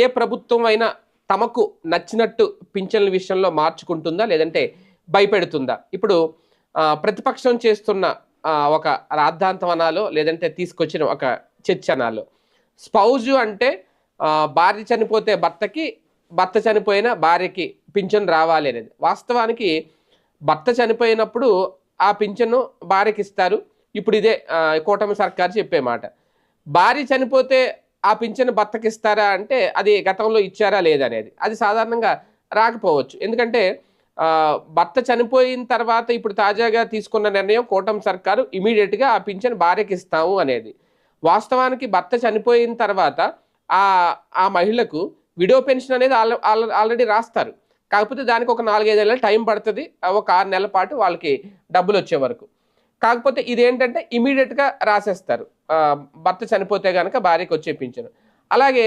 ఏ ప్రభుత్వం అయినా తమకు నచ్చినట్టు పింఛన్ల విషయంలో మార్చుకుంటుందా లేదంటే భయపెడుతుందా? ఇప్పుడు ప్రతిపక్షం చేస్తున్న ఒక రాద్ధాంతం అనాలో లేదంటే తీసుకొచ్చిన ఒక చర్చ అనాలో స్పౌజు అంటే భార్య చనిపోతే భర్తకి భర్త చనిపోయిన భార్యకి పింఛన్ రావాలి అనేది. వాస్తవానికి భర్త చనిపోయినప్పుడు ఆ పింఛను భార్యకి ఇస్తారు ఇప్పుడు ఇదే కూటమి సర్కారు చెప్పే మాట. భార్య చనిపోతే ఆ పింఛను భర్తకి అంటే అది గతంలో ఇచ్చారా లేదనేది. అది సాధారణంగా రాకపోవచ్చు. ఎందుకంటే భర్త చనిపోయిన తర్వాత ఇప్పుడు తాజాగా తీసుకున్న నిర్ణయం కూటమి సర్కారు ఇమీడియట్గా ఆ పింఛను భార్యకి ఇస్తాము అనేది. వాస్తవానికి భర్త చనిపోయిన తర్వాత ఆ ఆ మహిళకు విడో పెన్షన్ అనేది ఆల్రెడీ రాస్తారు. కాకపోతే దానికి ఒక నాలుగైదు నెలలు టైం పడుతుంది. ఒక ఆరు నెలల పాటు వాళ్ళకి డబ్బులు వచ్చే వరకు. కాకపోతే ఇదేంటంటే ఇమీడియట్గా రాసేస్తారు. భర్త చనిపోతే కనుక భార్యకు వచ్చే పింఛను. అలాగే